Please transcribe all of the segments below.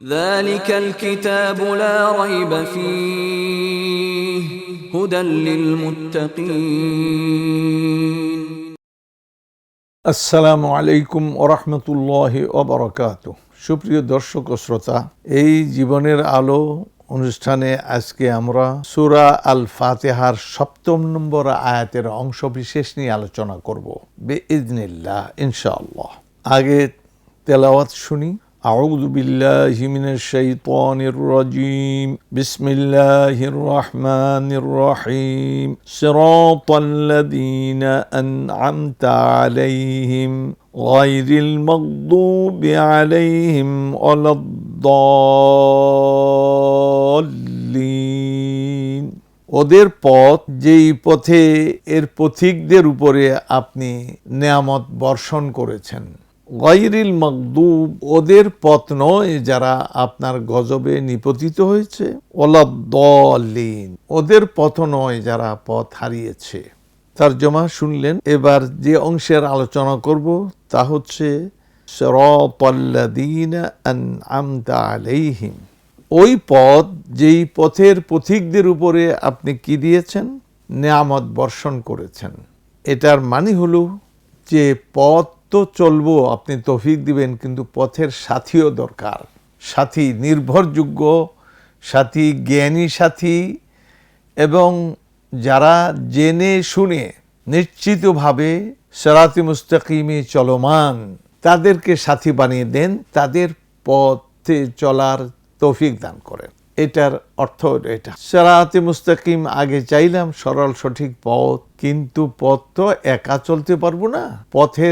ذلك الكتاب لا ريب فيه هدى للمتقين আসসালামু আলাইকুম ওরহমতুল্লাহ ওবরকাত সুপ্রিয় দর্শক ও শ্রোতা এই জীবনের আলো অনুষ্ঠানে আজকে আমরা সুরা আল ফাতেহার সপ্তম নম্বর আয়াতের অংশ বিশেষ নিয়ে আলোচনা করব বে ইজনিল্লাহ ইনশাআল্লাহ আগে তেলাওয়াত শুনি أعوذ بالله من الشيطان الرجيم بسم الله الرحمن الرحيم صراط الذين أنعمت عليهم غير المغضوب عليهم ولا الضالين ওদের পথ যেই পথে এর পথিকদের উপরে আপনি নেয়ামত বর্ষণ করেছেন গাইরিল মকদুব ওদের পথ নয় যারা আপনার গজবে নিপতিত হয়েছে। ওলাদ্দলিন, ওদের পথ নয় যারা পথ হারিয়েছে। তর্জমা শুনলেন, এবার যে অংশের আলোচনা করব তা হচ্ছে আলাইহিম ওই পথ যেই পথের পথিকদের উপরে আপনি কি দিয়েছেন? নেয়ামত বর্ষণ করেছেন। এটার মানে হলো যে পথ তো চলবো, আপনি তৌফিক দিবেন, কিন্তু পথের সাথীও দরকার। সাথী, নির্ভরযোগ্য সাথী, জ্ঞানী সাথী, এবং যারা জেনে শুনে, নিশ্চিতভাবে সেরাতি মুস্তাকিমে চলমান, তাদেরকে সাথী বানিয়ে দেন, তাদের পথে চলার তৌফিক দান করেন। এটার অর্থ এটা। সেরাতে মুস্তাকিম আগে চাইলাম, সরল সঠিক পথ, কিন্তু পথ তো একা চলতে পারব না। পথে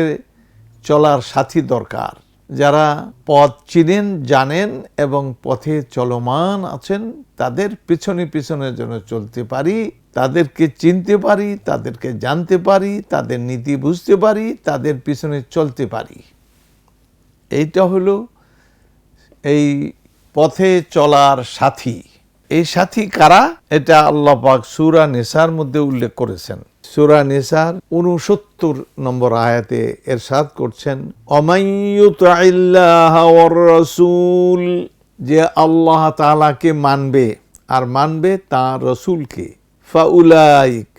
চলার সাথী দরকার। যারা পথ চিনেন, জানেন এবং পথে চলমান আছেন, তাদের পিছনে পিছনে যেন চলতে পারি, তাদেরকে চিনতে পারি, তাদেরকে জানতে পারি, তাদের নীতি বুঝতে পারি, তাদের পিছনে চলতে পারি। এইটা হলো এই পথে চলার সাথী। এই সাথী কারা? এটা আল্লাহ পাক সুরা নেশার মধ্যে উল্লেখ করেছেন। সুরা নেসার উনসত্তর নম্বর আয়াতে এরশাদ করছেন রসুল যে আল্লাহ তালাকে মানবে আর মানবে তার রসুলকে। ফাউলাইক,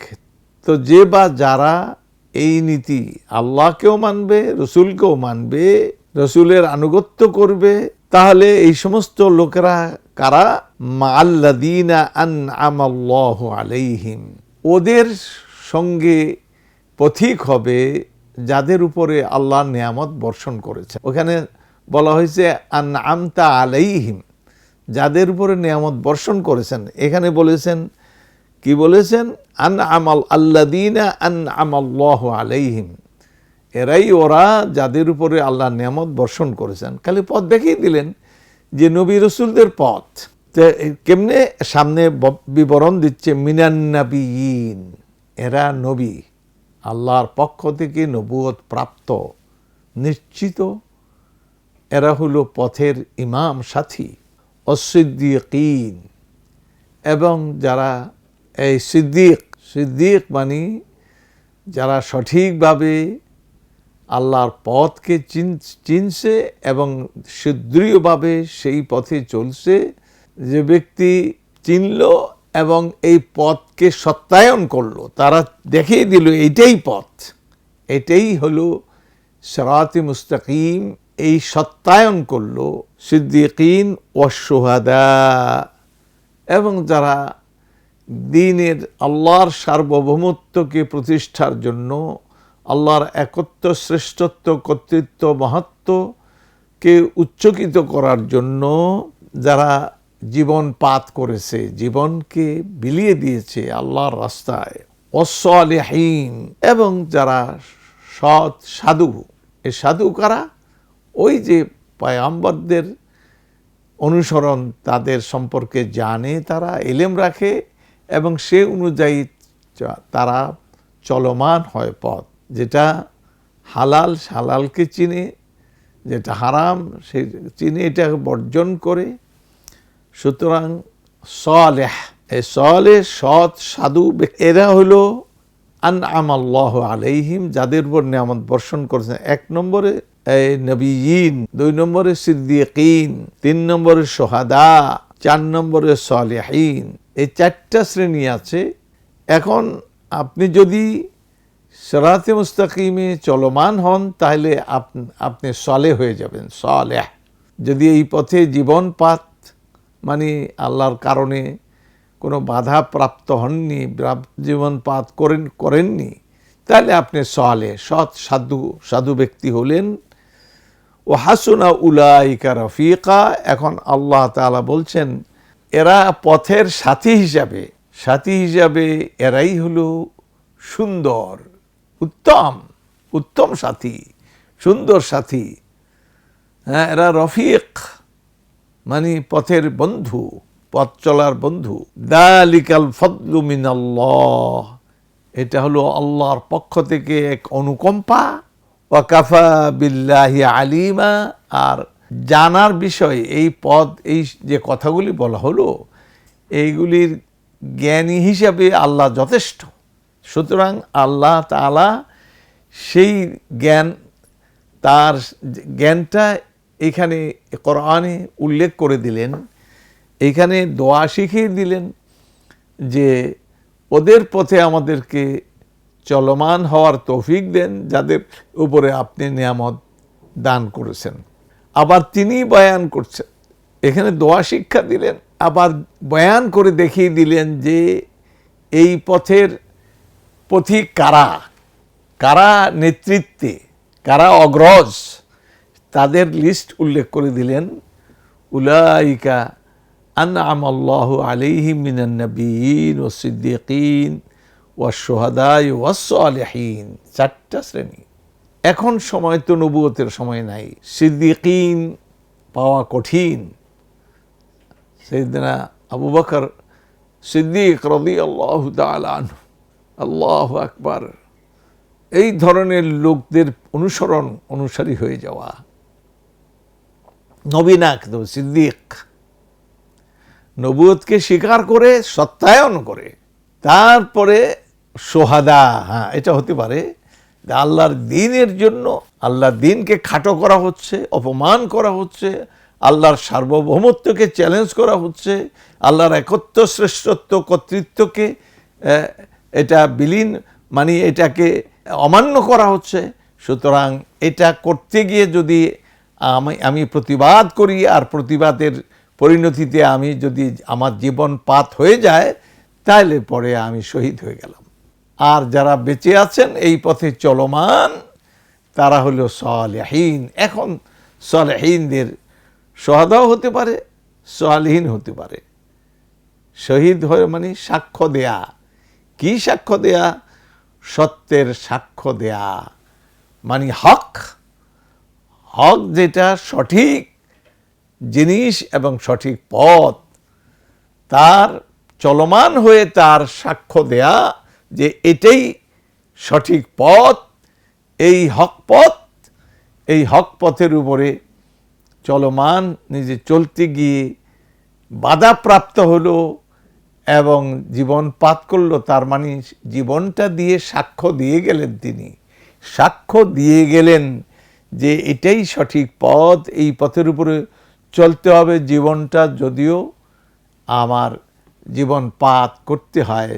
তো যে বা যারা এই নীতি আল্লাহকেও মানবে, রসুলকেও মানবে, রসুলের আনুগত্য করবে, তাহলে এই সমস্ত লোকেরা কারা? মাল্লাদিনা আন আমাল্লাহ আলাইহিম। ওদের সঙ্গে পথিক হবে যাদের উপরে আল্লাহ নিয়ামত বর্ষণ করেছে ওখানে বলা হয়েছে আন আমতা আলাইহিম যাদের উপরে নিয়ামত বর্ষণ করেছেন। এখানে বলেছেন, কি বলেছেন? আন আমাল আল্লাদিনা আন আমাল্লাহ আলাইহিম এরাই ওরা যাদের উপরে আল্লাহ নিয়ামত বর্ষণ করেছেন। খালি পথ দেখিয়ে দিলেন যে নবী রসুলদের পথ। কেমনে সামনে বিবরণ দিচ্ছে মিনান্নাবিয়িন এরা নবী। আল্লাহর পক্ষ থেকে নবুয়ত প্রাপ্ত। নিশ্চিত এরা হলো পথের ইমাম সাথী, অসিদ্দিকিন। এবং যারা, এই সিদ্দিক সিদ্দিক মানে যারা সঠিকভাবে আল্লাহর পথকে চিনছে এবং সুদৃঢ়ভাবে সেই পথে চলছে। যে ব্যক্তি চিনল এবং এই পথকে সত্যায়ন করল। তারা দেখিয়ে দিল, এইটাই পথ। এটাই হলো সরাতি মুস্তাকিম। এই সত্যায়ন করল সিদ্দিকিন অসোহাদা এবং যারা দিনের আল্লাহর সার্বভৌমত্বকে প্রতিষ্ঠার জন্য আল্লাহর একত্ব, শ্রেষ্ঠত্ব, কর্তৃত্ব, মহত্বকে উচ্চকিত করার জন্য যারা জীবন পাত করেছে, জীবনকে বিলিয়ে দিয়েছে আল্লাহর রাস্তায়। অসলেহীন এবং যারা সৎ সাধু, এ সাধু কারা? ওই যে পায়াম্বরদের অনুসরণ তাদের সম্পর্কে জানে, তারা এলেম রাখে এবং সে অনুযায়ী তারা চলমান হয় পথ। যেটা হালাল হালালকে চিনে, যেটা হারাম সে চিনে এটাকে বর্জন করে সুতরাং সলেহ এই সলে সৎ, সাধু এরা হলো আন আমাল্লাহ আলাইহিম, যাদের উপর নিয়ামত বর্ষণ করেছেন। এক নম্বরে নবীন, দুই নম্বরে সিদ্দিকিন, তিন নম্বরে সোহাদা, চার নম্বরে সলেহীন। এই চারটা শ্রেণি আছে। এখন আপনি যদি সরাতে মুস্তাকিমে চলমান হন, তাহলে আপ- আপনি সলে হয়ে যাবেন, সলেহ। যদি এই পথে জীবনপাত মানে আল্লাহর কারণে কোনো বাধা প্রাপ্ত হননি ব্রা- জীবনপাত করেন, করেননি, তাহলে আপনি সলে সৎ, সাধু সাধু ব্যক্তি হলেন। ও হাসুনা উলাইকা রফিকা, এখন আল্লাহ তাআলা বলছেন, এরা পথের সাথী হিসাবে সাথী হিসাবে এরাই হলো সুন্দর, উত্তম উত্তম সাথী, সুন্দর সাথী। হ্যাঁ এরা রফিক। মানে পথের বন্ধু, পথ চলার বন্ধু। দালিকাল ফদলু মিনাল্লাহ। এটা হলো আল্লাহর পক্ষ থেকে এক অনুকম্পা। ওয়াকাফা বিল্লাহি আলিমা। আর জানার বিষয়, এই পদ এই যে কথাগুলি বলা হলো, এইগুলির জ্ঞানী হিসাবে আল্লাহ যথেষ্ট। সুতরাং আল্লাহ তালা সেই জ্ঞান, তার জ্ঞানটা এখানে কোরআনে উল্লেখ করে দিলেন, এখানে দোয়া শিখিয়ে দিলেন যে ওদের পথে আমাদেরকে চলমান হওয়ার তৌফিক দেন, যাদের উপরে আপনি নিয়ামত দান করেছেন। আবার তিনি বয়ান করছেন, এখানে দোয়া শিক্ষা দিলেন, আবার বয়ান করে দেখিয়ে দিলেন যে এই পথের পথিক কারা? কারা নেতৃত্বে? কারা অগ্রজ? তাদের লিস্ট উল্লেখ করে দিলেন, উলাইকা আনআম আল্লাহ আলাইহিম মিনান নবিয়িন ও সিদ্দিকিন ও সোহাদাই ওয়াসলিহীন চারটা শ্রেণি। এখন সময় তো নবুয়তের সময় নাই। সিদ্দিকিন পাওয়া কঠিন। সেদিনা আবু বকর সিদ্দিক রদি আল্লাহ আনহু, আল্লাহ আকবার। এই ধরনের লোকদের অনুসরণ অনুসারী হয়ে যাওয়া। নবীনা একদম সিদ্দিক। নবুয়তকে স্বীকার করে, সত্যায়ন করে। তারপরে সোহাদা হ্যাঁ এটা হতে পারে আল্লাহর দিনের জন্য আল্লাহর দিনকে খাটো করা হচ্ছে, অপমান করা হচ্ছে, আল্লাহর সার্বভৌমত্বকে চ্যালেঞ্জ করা হচ্ছে, আল্লাহর একত্র শ্রেষ্ঠত্ব, কর্তৃত্বকে এটা বিলীন মানে এটাকে অমান্য করা হচ্ছে। সুতরাং এটা করতে গিয়ে যদি আমি আমি প্রতিবাদ করি আর প্রতিবাদের পরিণতিতে আমি যদি আমার জীবন পাত হয়ে যায় তাহলে পরে আমি শহীদ হয়ে গেলাম। আর যারা বেঁচে আছেন, এই পথে চলমান, তারা হলো সলেহীন। এখন সলেহীনদের সহাদাও হতে পারে, সলেহীন হতে পারে। শহীদ হয়ে মানে সাক্ষ্য দেয়া। কি সাক্ষ্য দেয়া? সত্যের সাক্ষ্য দেয়া। মানে হক হক যেটা সঠিক জিনিস এবং সঠিক পথ, তার চলমান হয়ে তার সাক্ষ্য দেয়া যে এটাই সঠিক পথ, এই হক পথ, এই হক পথের উপরে চলমান নিজে চলতে গিয়ে বাধাপ্রাপ্ত হলো এবং জীবন পাত করল, তার মানে জীবনটা দিয়ে সাক্ষ্য দিয়ে গেলেন তিনি। সাক্ষ্য দিয়ে গেলেন যে এটাই সঠিক পথ, এই পথের উপরে চলতে হবে জীবনটা। যদিও আমার জীবন পাত করতে হয়,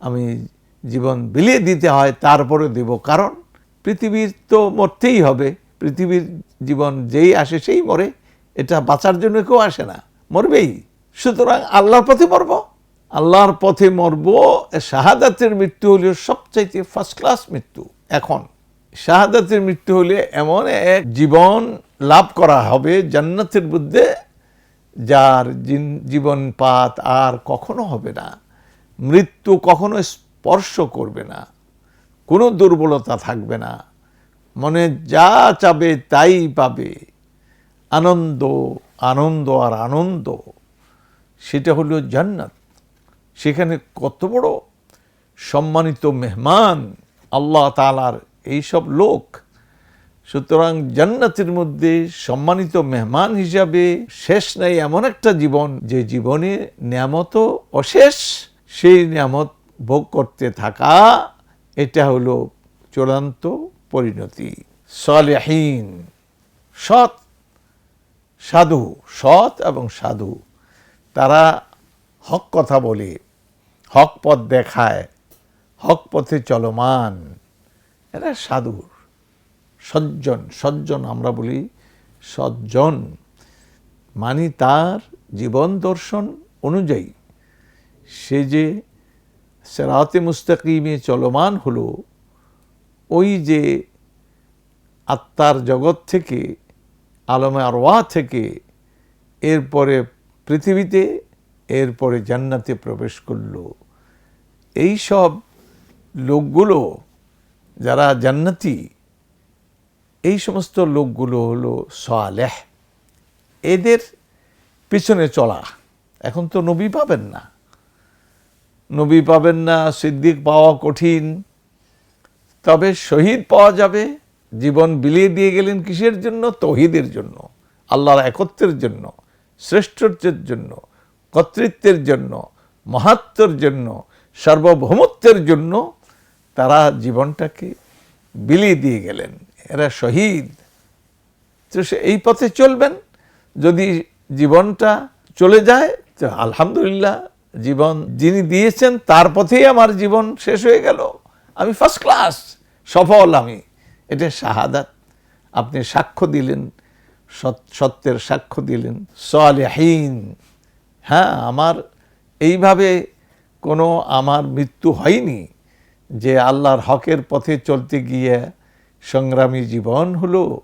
আমি জীবন বিলিয়ে দিতে হয়, তারপরে দেব। কারণ পৃথিবীর তো মরতেই হবে, পৃথিবীর জীবন যেই আসে সেই মরে, এটা বাঁচার জন্য কেউ আসে না, মরবেই। সুতরাং আল্লাহর পথে মরব। আল্লাহর পথে মরব শাহাদাতের মৃত্যু হলো সবচাইতে ফার্স্ট ক্লাস মৃত্যু, এখন। শাহাদাতের মৃত্যু হলে এমন এক জীবন লাভ করা হবে জান্নাতের মধ্যে যার জিন- জীবনপাত আর কখনো হবে না। মৃত্যু কখনো স্পর্শ করবে না। কোনো দুর্বলতা থাকবে না। মনে যা চাবে তাই পাবে। আনন্দ আনন্দ আর আনন্দ, সেটা হলো জান্নাত। সেখানে কত বড় সম্মানিত মেহমান আল্লাহ তালার এইসব লোক। সুতরাং জান্নাতের মধ্যে সম্মানিত মেহমান হিসাবে শেষ নাই এমন একটা জীবন, যে জীবনে নিয়ামত অশেষ, সেই নিয়ামত ভোগ করতে থাকা, এটা হলো চূড়ান্ত পরিণতি। সলেহীন, সৎ, সাধু, সৎ এবং সাধু। তারা হক কথা বলে, হক পথ দেখায়, হক পথে চলমান। এরা সাধুর সজ্জন সজ্জন আমরা বলি সজ্জন। মানে তার জীবন দর্শন অনুযায়ী সে যে সেরাতে মুস্তাকিমে চলমান হলো, ওই যে আত্মার জগৎ থেকে, আলমে আরওয়া থেকে, এরপরে পৃথিবীতে, এরপরে জান্নাতে প্রবেশ করল। এই সব লোকগুলো যারা জান্নাতি, এই সমস্ত লোকগুলো হলো সালেহ। এদের পিছনে চলা, এখন তো নবী পাবেন না। নবী পাবেন না, সিদ্দিক পাওয়া কঠিন। তবে শহীদ পাওয়া যাবে, জীবন বিলিয়ে দিয়ে গেলেন কিসের জন্য? তহিদের জন্য, আল্লাহর একত্বের জন্য, শ্রেষ্ঠত্বের জন্য, কর্তৃত্বের জন্য মহাত্মর জন্য, সার্বভৌমত্বের জন্য তারা জীবনটাকে বিলিয়ে দিয়ে গেলেন। এরা শহীদ। তো সে এই পথে চলবেন। যদি জীবনটা চলে যায়, তো আলহামদুলিল্লাহ, জীবন যিনি দিয়েছেন, তার পথেই আমার জীবন শেষ হয়ে গেল। আমি ফার্স্ট ক্লাস সফল আমি। এটা শাহাদাত। আপনি সাক্ষ্য দিলেন সত্যের সাক্ষ্য দিলেন। সালেহীন। হ্যাঁ আমার এইভাবে কোনো আমার মৃত্যু হয়নি। যে আল্লাহর হকের পথে চলতে গিয়ে সংগ্রামী জীবন হলো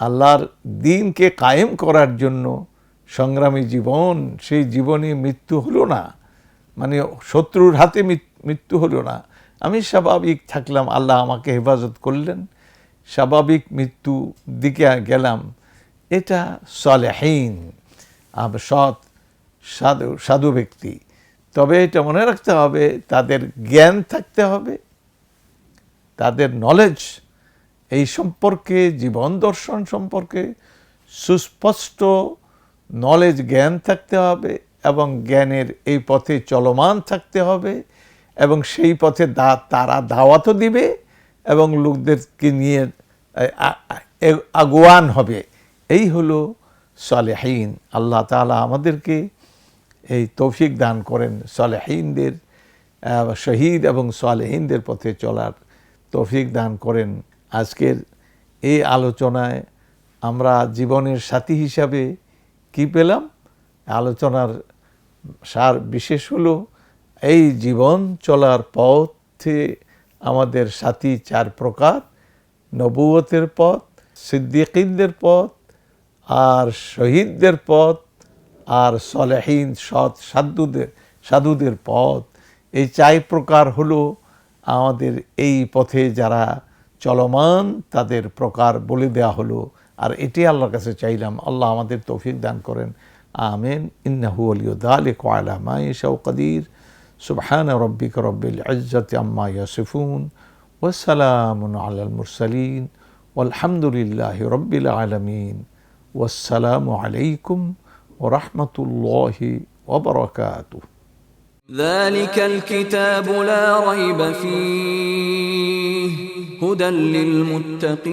আল্লাহর দিনকে কায়েম করার জন্য সংগ্রামী জীবন। সেই জীবনে মৃত্যু হলো না। মানে শত্রুর হাতে মৃত্যু হলো না। আমি স্বাভাবিক থাকলাম, আল্লাহ আমাকে হেফাজত করলেন। স্বাভাবিক মৃত্যু দিকে গেলাম। এটা সলেহীন আব সৎ সাধু সাধু ব্যক্তি। তবে এটা মনে রাখতে হবে, তাদের জ্ঞান থাকতে হবে, তাদের নলেজ এই সম্পর্কে, জীবন দর্শন সম্পর্কে সুস্পষ্ট নলেজ জ্ঞান থাকতে হবে এবং জ্ঞানের এই পথে চলমান থাকতে হবে এবং সেই পথে দা, তারা দাওয়াতও দিবে এবং লোকদেরকে নিয়ে আগুয়ান হবে। এই হলো সালেহীন। আল্লাহ তাআলা আমাদেরকে এই তৌফিক দান করেন সালেহীনদের শহীদ এবং সালেহীনদের পথে চলার তৌফিক দান করেন। আজকের এই আলোচনায় আমরা জীবনের সাথী হিসাবে কি পেলাম? আলোচনার সার বিশেষ হলো, এই জীবন চলার পথে আমাদের সাথী চার প্রকার, নবুয়তের পথ, সিদ্দিকিনদের পথ আর শহীদদের পথ। আর সলেহীন সৎ সাধুদের সাধুদের পথ এই চার প্রকার হলো আমাদের এই পথে যারা চলমান তাদের প্রকার বলে দেয়া হলো আর এটি আল্লাহর কাছে চাইলাম আল্লাহ আমাদের তৌফিক দান করেন আমেন ইন্নাহু আলিয় দালিক আলা মা ইয়াশাউ কাদির সুবহান রব্বিক রব্বিল ইজ্জাতি আম্মা ইয়াসিফুন ওয়াসসালামু আলাল মুরসালিন والحمد لله رب العالمين والسلام عليكم ورحمة الله وبركاته. ذلك الكتاب لا ريب فيه هدى للمتقين.